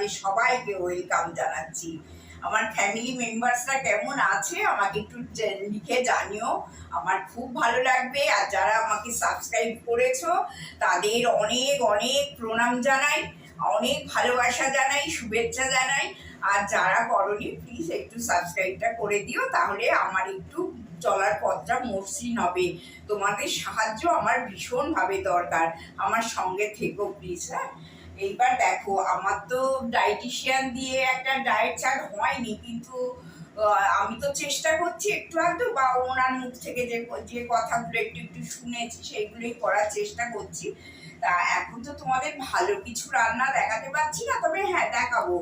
থেকে তোমাদের সবাইকে ওয়েলকাম জানাচ্ছি। আমার ফ্যামিলি মেম্বার্সরা কেমন আছে? আমাকে একটু লিখে জানিও। আমার খুব ভালো লাগবে। আর যারা আমাকে সাবস্ক্রাইব করেছ, তাদের অনেক অনেক প্রণাম জানাই। অনেক ভালোবাসা জানাই, শুভেচ্ছা জানাই। আর যারা করনি প্লিজ একটু সাবস্ক্রাইবটা করে দিও। তাহলে আমার একটু চলার পথটা মসৃণ হবে। তোমাদের সাহায্য আমার ভীষণভাবে দরকার। আমার সঙ্গে থেকো প্লিজ হ্যাঁ? এইবার দেখো, আমার তো ডায়েটিশিয়ান দিয়ে একটা ডায়েট চার্ট হয়নি, কিন্তু আমি তো চেষ্টা করছি একটু আধটু, বা ওনার মুখ থেকে যে যে কথাগুলো একটু একটু শুনেছি, সেইগুলোই করার চেষ্টা করছি। তা এখন তো তোমাদের ভালো কিছু রান্না দেখাতে পারছি না, তবে হ্যাঁ দেখাবো।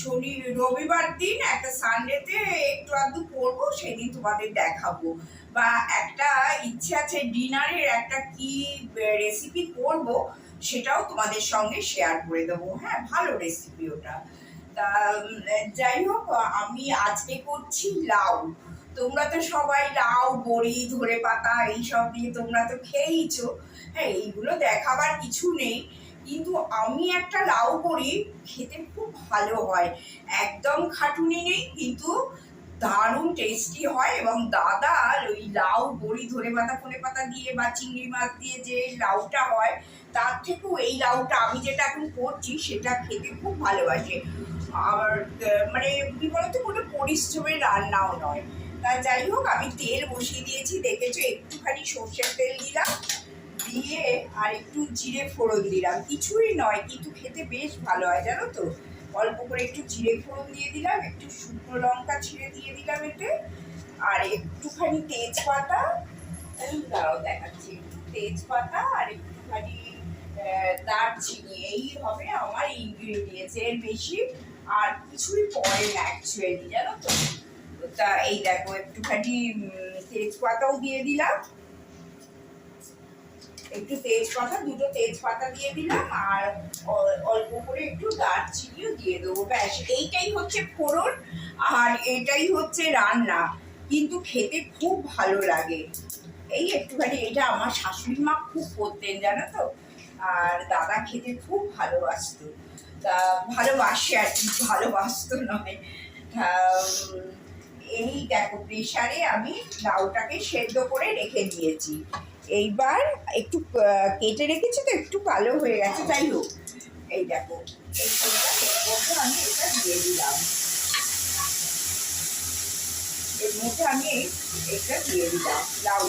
শনি, রবিবার দিন একটা সানডেতে একটু আধটু করব, সেদিন তোমাদের দেখাবো। বা একটা ইচ্ছে আছে ডিনারের একটা কি রেসিপি করব সেটাও তোমাদের সঙ্গে শেয়ার করে দেবো। হ্যাঁ ভালো রেসিপি ওটা। তা যাই হোক, আমি আজকে করছি লাউ। তোমরা তো সবাই লাউ, বড়ি ধরে পাতা এইসব দিয়ে তোমরা তো খেয়েইছো। হ্যাঁ এইগুলো দেখাবার কিছু নেই। কিন্তু আমি একটা লাউ বড়ি খেতে খুব ভালো হয়। একদম খাটুনি নেই, কিন্তু দারুণ টেস্টি হয় এবং দাদা ওই লাউ বড়ি ধরে পাতা, ফোনে পাতা দিয়ে বা চিংড়ি মাছ দিয়ে যে লাউটা হয়, তার থেকেও এই লাউটা আমি যেটা এখন করছি, সেটা খেতে খুব ভালোবাসে। আর মানে কি বলতো, কোনো পরিশ্রমের রান্নাও নয়। তা যাই হোক, আমি তেল বসিয়ে দিয়েছি, দেখেছ, একটুখানি সর্ষের তেল দিলাম, দিয়ে আর একটু জিরে ফোড়ন দিলাম। কিছুই নয়, কিন্তু খেতে বেশ ভালো হয়, জানো তো? অল্প করে একটু জিরে ফোড়ন দিয়ে দিলাম, একটু শুকনো লঙ্কা ছিঁড়ে দিয়ে দিলাম এতে, আর একটুখানি তেজপাতা দাঁড়াও দেখাচ্ছি, তেজপাতা আর একটুখানি দারচিনি, এই হবে আমার ইনগ্রিডিয়েন্টস এর বেশি আর কিছুই পড়ে না অ্যাকচুয়ালি জানো তো? তা এই দেখো, একটুখানি তেজপাতাও দিয়ে দিলাম একটু তেজপাতা দুটো তেজপাতা দিয়ে দিলাম আর অল্প করে একটু দারচিনিও দিয়ে দেবো। ব্যাস, এইটাই হচ্ছে ফোড়ন আর এটাই হচ্ছে রান্না। কিন্তু খেতে খুব ভালো লাগে। এই একটুখানি, এটা আমার শাশুড়ি মা খুব করতেন, জানো তো? আর দাদা খেতে খুব ভালোবাসতো। তা ভালোবাসে আর কি, ভালোবাসতো নয়। এই দেখো প্রেশারে আমি লাউটাকে সেদ্ধ করে রেখে দিয়েছি। এইবার একটু কেটে রেখেছি তো একটু কালো হয়ে গেছে তাই হোক। এই দেখো আমি এটা দিয়ে দিলাম। এর মধ্যে আমি এটা দিয়ে দিলাম।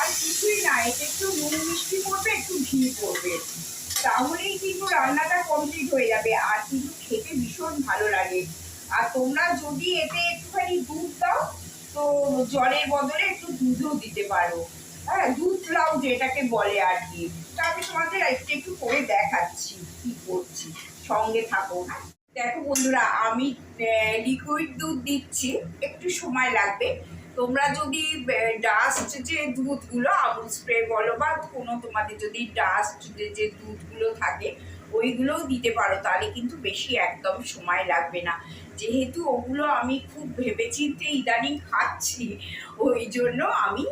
আর কিছুই না একটু মিষ্টি পড়বে, একটু পড়বে। তাহলেই কিন্তু রান্নাটা কমপ্লিট হয়ে যাবে, আর কিন্তু খেতে ভীষণ ভালো লাগে। আর তোমরা যদি এতে একটুখানি দুধ দাও, তো জলের বদলে একটু দুধও দিতে পারো। হ্যাঁ দুধ লাউ যেটাকে বলে আর কি। তা আমি তোমাদের একটু একটু করে দেখাচ্ছি কি করছি। সঙ্গে থাকো। দেখো বন্ধুরা, আমি লিকুইড দুধ দিচ্ছি। একটু সময় লাগবে। তোমরা যদি ডাস্ট যে দুধগুলো আমুল স্প্রে বলো বা কোনো তোমাদের যদি ডাস্ট যে যে দুধগুলো থাকে, ওইগুলোও দিতে পারো। তাহলে কিন্তু বেশি একদম সময় লাগবে না। যেহেতু ওগুলো আমি খুব ভেবেচিন্তে ইদানিং খাচ্ছি, ওই জন্য আমি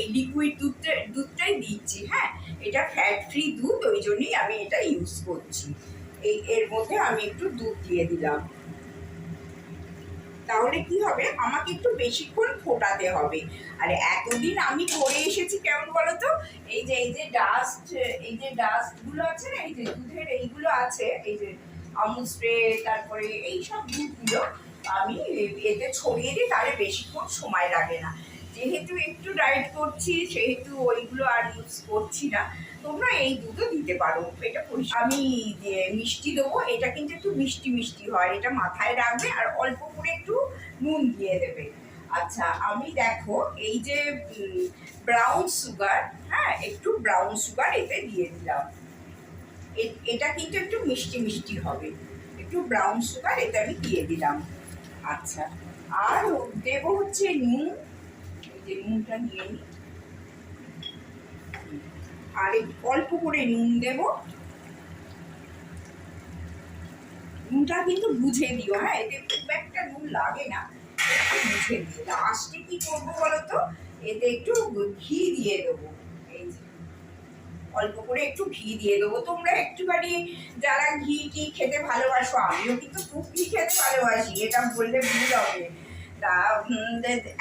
এই লিকুইড দুধটা, দুধটাই দিচ্ছি হ্যাঁ? এটা ফ্যাট ফ্রি দুধ, ওই জন্যই আমি এটা ইউজ করছি। এই, এর মধ্যে আমি একটু দুধ দিয়ে দিলাম। তাহলে কি হবে? আমাকে একটু বেশিক্ষণ ফোটাতে হবে। আর এতদিন আমি করে এসেছি কেমন বলো তো এই যে এই যে ডাস্ট এই যে ডাস্টগুলো আছে না, এই যে দুধের এইগুলো আছে, এই যে আমুল স্প্রে তারপরে এই সব দুধগুলো আমি এতে ছড়িয়ে দিই, তাহলে বেশিক্ষণ সময় লাগে না। যেহেতু একটু ডায়েট করছি, সেহেতু ওইগুলো আর ইউজ করছি না। তোমরা এই দুধও দিতে পারো, এটা আমি মিষ্টি দেবো, এটা কিন্তু একটু মিষ্টি মিষ্টি হয়, এটা মাথায় রাখবে আর অল্প করে একটু নুন দিয়ে দেবে। আচ্ছা আমি দেখো, এই যে ব্রাউন সুগার হ্যাঁ একটু ব্রাউন সুগার এতে দিয়ে দিলাম। এটা কিন্তু একটু মিষ্টি মিষ্টি হবে। একটু ব্রাউন সুগার এটা আমি দিয়ে দিলাম। আচ্ছা আর দেবো হচ্ছে নুন। যে নুনটা নিয়ে নিই আর অল্প করে নুন দেব। নুনটা কিন্তু বুঝে দিও হ্যাঁ? এতে খুব একটা নুন লাগে না। বুঝে দিও। লাস্টে কি করব বলো তো? এতে একটু ঘি দিয়ে দেবো। অল্প করে একটু ঘি দিয়ে দেবো। তোমরা একটুখানি যারা ঘি টি খেতে ভালোবাসো, আমিও কিন্তু খুব ঘি খেতে ভালোবাসি, এটা বললে ভুল হবে। তা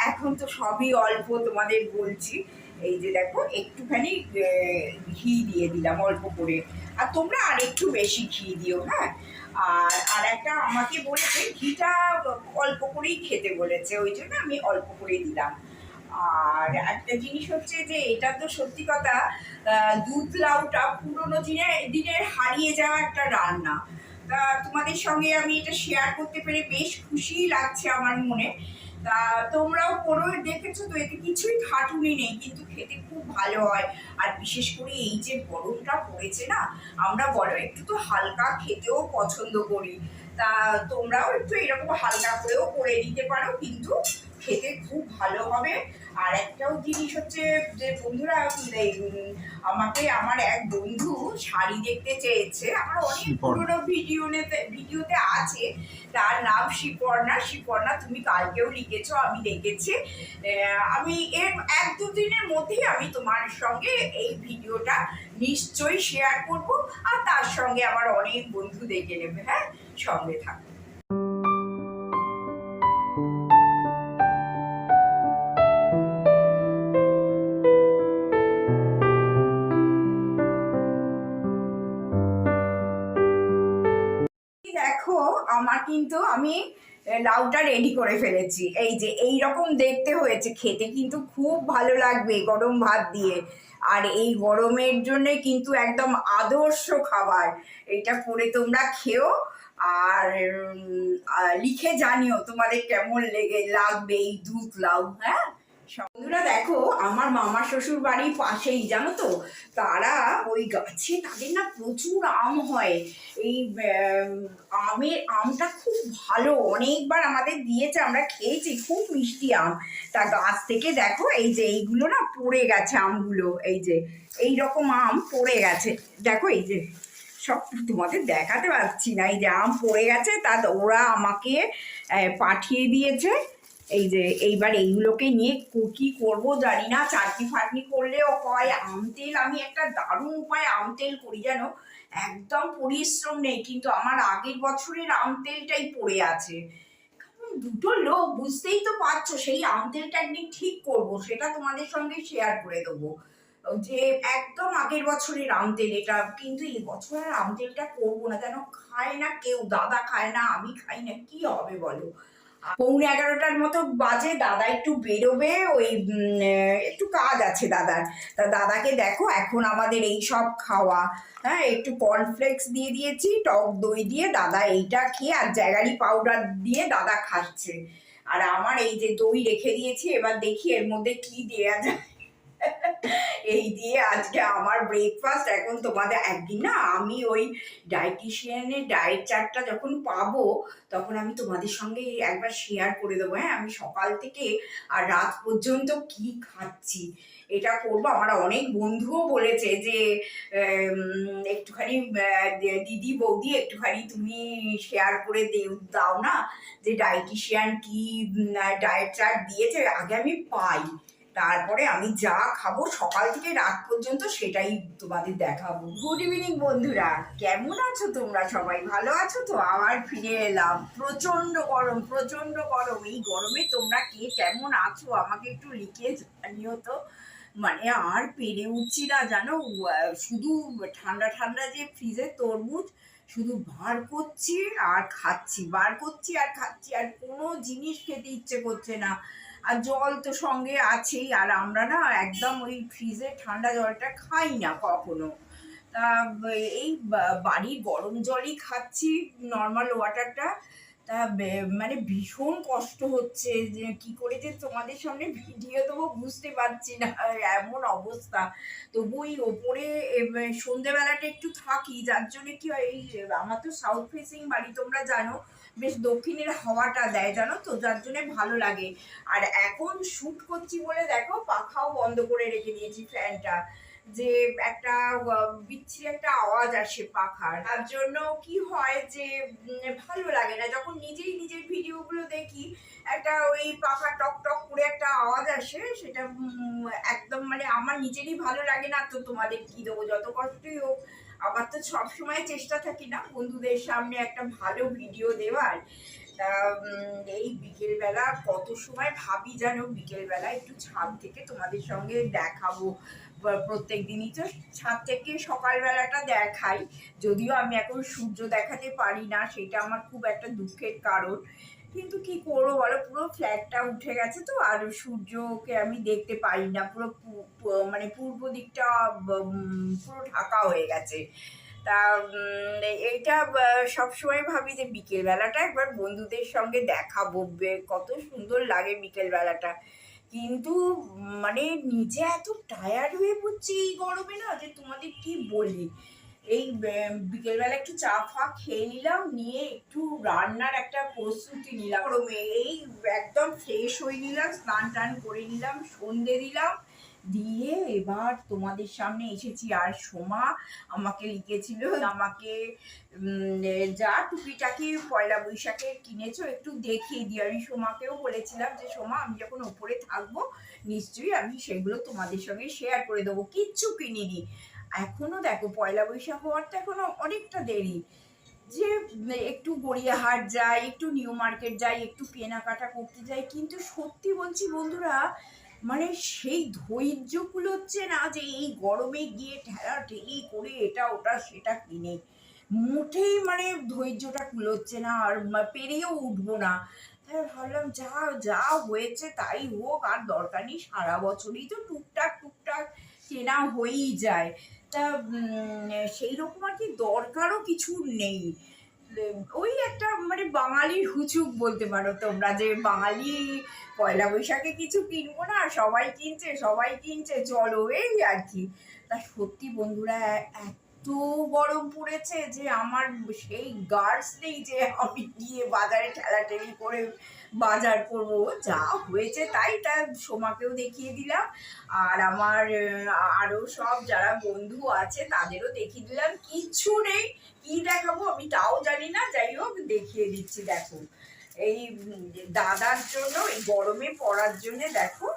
এখন তো সবই অল্প তোমাদের বলছি। এই যে দেখো, একটুখানি ঘি দিয়ে দিলাম অল্প করে। আর তোমরা আর একটু বেশি ঘি দিও হ্যাঁ? আর আর একটা আমাকে বলেছে, ঘিটা অল্প করেই খেতে বলেছে, ওই জন্য আমি অল্প করেই দিলাম। আর একটা জিনিস হচ্ছে যে, এটা তো সত্যি কথা দুধ লাউটা পুরোনো দিনের দিনের হারিয়ে যাওয়া একটা রান্না। তা তোমাদের সঙ্গে আমি এটা শেয়ার করতে পেরে বেশ খুশি লাগছে আমার মনে। তা তোমরাও করো, দেখেছ তো, এতে কিছুই খাটুনি নেই, কিন্তু খেতে খুব ভালো হয়। আর বিশেষ করে এই যে গরমটা পড়েছে না, আমরা বলো, একটু তো হালকা খেতেও পছন্দ করি। তা তোমরাও একটু এরকম হালকা করেও করে নিতে পারো, কিন্তু খেতে খুব ভালো হবে। আর একটাও জিনিস হচ্ছে যে বন্ধুরা আমাকে আমার এক বন্ধু শাড়ি দেখতে চেয়েছে। আমার অনেক। পুরোনো ভিডিওতে ভিডিওতে আছে। তার নাম শিপর্ণা। শিপর্ণা তুমি কালকেও লিখেছো আমি দেখেছি। আমি এর এক দুদিনের মধ্যেই আমি তোমার সঙ্গে এই ভিডিওটা নিশ্চয়ই শেয়ার করব। আর তার সঙ্গে আমার অনেক বন্ধু দেখে নেবে হ্যাঁ? সঙ্গে থাকো। আমার কিন্তু আমি লাউটা রেডি করে ফেলেছি। এই যে এই রকম দেখতে হয়েছে। খেতে কিন্তু খুব ভালো লাগবে গরম ভাত দিয়ে। আর এই গরমের জন্য কিন্তু একদম আদর্শ খাবার। এটা করে তোমরা খেও। আর লিখে জানিও তোমাদের কেমন লেগে, লাগবে এই দুধ লাউ হ্যাঁ? বন্ধুরা দেখো আমার মামা শ্বশুর বাড়ির পাশেই জানো তো? তারা ওই গাছে তাদের না প্রচুর আম হয়। এই আম, আমের আমটা খুব ভালো। অনেকবার আমাদের দিয়েছে আমরা খেয়েছি খুব মিষ্টি আম। তা গাছ থেকে দেখো এই যে এইগুলো না পড়ে গেছে আমগুলো এই যে এই রকম আম পড়ে গেছে। দেখো এই যে সব তোমাদের দেখাতে পারছি না এই যে আম পড়ে গেছে তা ওরা আমাকে পাঠিয়ে দিয়েছে। এই যে, এইবার এইগুলোকে নিয়ে কো- করব জানি না। চাটনি ফাটনি করলেও হয়। আম তেল, আমি একটা দারুণ উপায় আম তেল করি যেন একদম পরিশ্রম নেই, কিন্তু আমার আগের বছরের আম তেলটাই পড়ে আছে। দুটো লোক, বুঝতেই তো পারছ, সেই আম তেলটা একদিন ঠিক করব, সেটা তোমাদের সঙ্গে শেয়ার করে দেবো। যে একদম আগের বছরের আম তেল, এটা কিন্তু এই বছরের আম তেলটা করব না, কেন? খায় না কেউ, দাদা খায় না, আমি খাই না, কি হবে বলো? পৌনে এগারোটার মতো বাজে, দাদা একটু বেরোবে, ওই একটু কাজ আছে দাদার। তা দাদাকে দেখো, এখন আমাদের এই সব খাওয়া। হ্যাঁ একটু কর্নফ্লেক্স দিয়ে দিয়েছি, টক দই দিয়ে, দাদা এইটা খেয়ে আর জায়গারি পাউডার দিয়ে দাদা খাচ্ছে। আর আমার এই যে দই রেখে দিয়েছি, এবার দেখি এর মধ্যে কি দেয়া যায়। এই দিয়ে আজকে আমার ব্রেকফাস্ট এখন তোমাদের একদিন না আমি ওই ডায়েটিশিয়ানের ডায়েট চার্টটা যখন পাবো, তখন আমি তোমাদের সঙ্গে একবার শেয়ার করে দেবো। হ্যাঁ আমি সকাল থেকে আর রাত পর্যন্ত কি খাচ্ছি, এটা করব। আমার অনেক বন্ধুও বলেছে যে একটুখানি দিদি, বৌদি, একটুখানি তুমি শেয়ার করে দেও না যে ডায়েটিশিয়ান কি ডায়েট চার্ট দিয়েছে। আগে আমি পাই। তারপরে আমি যা খাব সকাল থেকে রাত পর্যন্ত সেটাই তোমাদের দেখাবো। গুড ইভিনিং বন্ধুরা। কেমন আছো তোমরা সবাই? ভালো আছো তো? আবার ফিরে এলাম। প্রচণ্ড গরম প্রচণ্ড গরম। এই গরমে তোমরা কে কেমন আছো? আমাকে একটু লিখে জানিও তো। মানে আর পেরে উঠছি না, জানো? শুধু ঠান্ডা ঠান্ডা যে ফ্রিজের তরমুজ, শুধু বার করছি আর খাচ্ছি, বার করছি আর খাচ্ছি। আর কোনো জিনিস খেতে ইচ্ছে করছে না। আর জল তো সঙ্গে আছেই, আর আমরা না একদম ওই ফ্রিজে ঠান্ডা জলটা খাই না কখনো। এই বাড়ির গরম জলই খাচ্ছি নর্মাল ওয়াটারটা তা মানে ভীষণ কষ্ট হচ্ছে যে কি করে যে তোমাদের সামনে ভিডিও দেবো বুঝতে পারছি না এমন অবস্থা। তবু ওই ওপরে সন্ধেবেলাটা একটু থাকি, যার জন্য কি হয়, এই আমার তো সাউথ ফেসিং বাড়ি তোমরা জানো, বেশ দক্ষিণের হাওয়াটা দেয়, জানো তো? যার জন্য ভালো লাগে। আর এখন শ্যুট করছি বলে দেখো, পাখাও বন্ধ করে রেখে দিয়েছি ফ্যানটা যে একটা বিচ্ছিরি একটা আওয়াজ আসে পাখার। তার জন্য কি হয় যে ভালো লাগে না। যখন নিজেই নিজের ভিডিওগুলো দেখি, একটা ওই পাখা টক টক করে একটা আওয়াজ আসে, সেটা একদম মানে আমার নিজেরই ভালো লাগে না। তো তোমাদের কি দেবো? যত কষ্টই হোক, আমার তো সবসময় চেষ্টা থাকি না বন্ধুদের সামনে একটা ভালো ভিডিও দেওয়ার। এই বিকেলবেলা কত সময় ভাবি জানো বিকেলবেলা একটু ছাদ থেকে তোমাদের সঙ্গে দেখাবো। প্রত্যেক দিনই তো ছাদ থেকে সকালবেলাটা দেখাই। যদিও আমি এখন সূর্য দেখাতে পারি না, সেটা আমার খুব একটা দুঃখের কারণ। কিন্তু কি করব বলো, পুরো ফ্ল্যাটটা উঠে গেছে তো, আর সূর্যকে আমি দেখতে পারি না। পুরো মানে পূর্ব দিকটা পুরো ঢাকা হয়ে গেছে। তা এইটা সবসময় ভাবি যে বিকেলবেলাটা একবার বন্ধুদের সঙ্গে দেখাবো। কত সুন্দর লাগে বিকেলবেলাটা। কিন্তু মানে নিজে এত টায়ার্ড হয়ে পড়ছে এই গরমে না যে তোমাদের কি বলি? এই বিকেলবেলা একটু চা ফা খেয়ে নিলাম, নিয়ে একটু রান্নার একটা প্রস্তুতি নিলাম। গরমে এই একদম ফ্রেশ হয়ে নিলাম, স্নান টান করে নিলাম, সন্ধে দিলাম দিয়ে এবার তোমাদের সামনে এসেছি আর সোমা আমাকে লিখেছিল, আমাকে যা টুকিটাকি পয়লা বৈশাখে কিনেছো একটু দেখিয়ে দিও আমি সোমাকেও বলেছিলাম যে, সোমা, আমি যখন ওপরে থাকব, নিশ্চয়ই আমি সেগুলো তোমাদের সঙ্গে শেয়ার করে দেবো। কিচ্ছু কিনিনি। এখনও দেখো, পয়লা বৈশাখ হওয়ার তো এখনও অনেকটা দেরি। যে, একটু গড়িয়াহাট যাই, একটু নিউ মার্কেট যাই, একটু কেনাকাটা করতে যাই, কিন্তু সত্যি বলছি বন্ধুরা মানে সেই ধৈর্য কুলোচ্ছে না যে এই গরমে গিয়ে ঠেলা ঠেলি করে এটা, ওটা, সেটা কিনে। মুঠেই মানে ধৈর্যটা কুলোচ্ছে না আর পেরিয়েও উঠবো না। তাই ভাবলাম, যা যা হয়েছে তাই হোক, আর দরকার নেই, সারা বছরই তো টুকটাক টুকটাক কেনা হয়েই যায়। তা সেই রকম আর কি দরকারও কিছু নেই। ওই একটা মানে বাঙালির হুচুক বলতে পারো তোমরা যে বাঙালি পয়লা বৈশাখে কিছু কিনবো না, সবাই কিনছে সবাই কিনছে, চলো এই আর কি। তা সত্যি বন্ধুরা এত গরম পড়েছে যে আমার সেই গার্ডস নেই যে আমি গিয়ে বাজারে ঠেলাঠেলি করে বাজার করব। যা হয়েছে তাই তা সোমাকেও দেখিয়ে দিলাম। আর আমার আরও সব যারা বন্ধু আছে তাদেরও দেখিয়ে দিলাম। কিচ্ছু নেই, কি দেখাবো আমি তাও জানি না। যাই হোক, দেখিয়ে দিচ্ছি, দেখো। এই দাদার জন্য, এই গরমে পড়ার জন্য দেখো,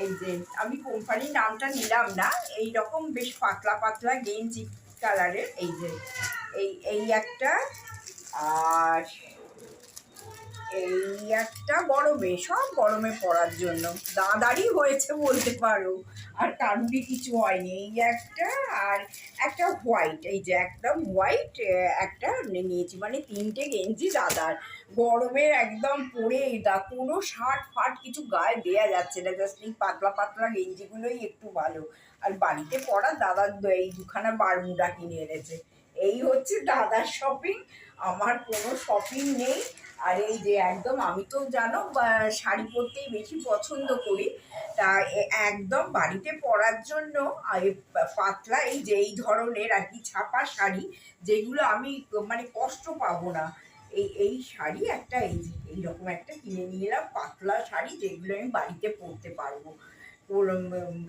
এই যে আমি কোম্পানির নামটা নিলাম না। এই রকম বেশ পাতলা পাতলা গেঞ্জি কালারের, এই যে, এই এই একটা আর এই একটা গরমে, সব গরমে পড়ার জন্য। দাদারই হয়েছে বলতে পারো। আর কারুরই কিছু হয়নি। এই একটা আর একটা হোয়াইট এই যে একদম হোয়াইট একটা নিয়েছি। মানে তিনটে গেঞ্জি দাদার। গরমে একদম পরে দা, কোনো শার্ট ফাট কিছু গায়ে দেয়া যাচ্ছে না। জাস্ট এই পাতলা পাতলা গেঞ্জিগুলোই একটু ভালো। আর বাড়িতে পরা দাদার এই দুখানা বারমুডা কিনে এনেছে। এই হচ্ছে দাদার শপিং আমার কোনো শপিং নেই। আর এই যে একদম আমি তো জানো শাড়ি পরতেই বেশি পছন্দ করি। তা একদম বাড়িতে পরার জন্য পাতলা এই যে এই ধরনের আর কি ছাপা শাড়ি, যেগুলো আমি মানে কষ্ট পাবো না। এই এই শাড়ি একটা এই এইরকম একটা কিনে নিয়ে এলাম, পাতলা শাড়ি যেগুলো আমি বাড়িতে পরতে পারব।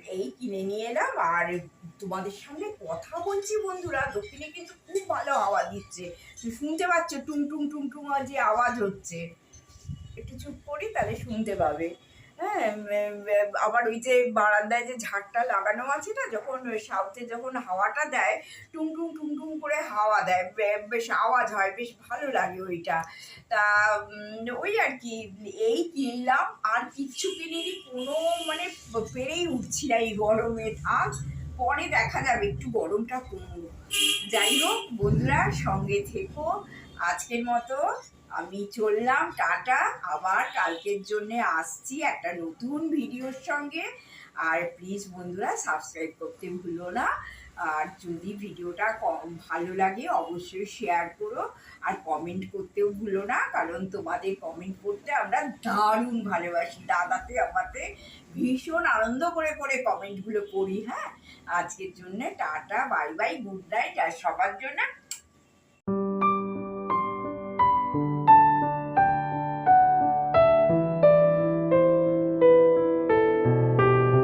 এই কিনে নিয়ে এলাম। আর তোমাদের সামনে কথা বলছি বন্ধুরা, দক্ষিণে কিন্তু খুব ভালো আওয়াজ দিচ্ছে। শুনতে পাচ্ছ টুম টুম টুং টুং যে আওয়াজ হচ্ছে। একটু চুপ করি, তাহলে শুনতে পাবে। হ্যাঁ আবার ওই যে বারান্দায় যে ঝাড়টা লাগানো আছে না, যখন সাউথে যখন হাওয়াটা দেয়, টুং টুং টুং টুং করে হাওয়া দেয় বেশ আওয়াজ হয়, বেশ ভালো লাগে ওইটা। তা ওই আর কি, এই কিনলাম, আর কিচ্ছু কিনিনি, কোনো মানে পেরেই উঠছি না এই গরমে। থাক পরে দেখা যাবে, একটু গরমটা কমুক যাই হোক, বন্ধুরা, সঙ্গে থেকো, আজকের মতো আমি চললাম, টাটা। আবার কালকের জন্য আসছি একটা নতুন ভিডিওর সঙ্গে। আর প্লিজ বন্ধুরা সাবস্ক্রাইব করতে ভুলো না। আর যদি ভিডিওটা কম ভালো লাগে অবশ্যই শেয়ার করো। আর কমেন্ট করতেও ভুলো না, কারণ তোমাদের কমেন্ট করতে আমরা দারুণ ভালোবাসি। দাদাতে আমাদের ভীষণ আনন্দ করে করে কমেন্টগুলো করি হ্যাঁ? আজকের জন্য tata bye bye good night আর সবার জন্য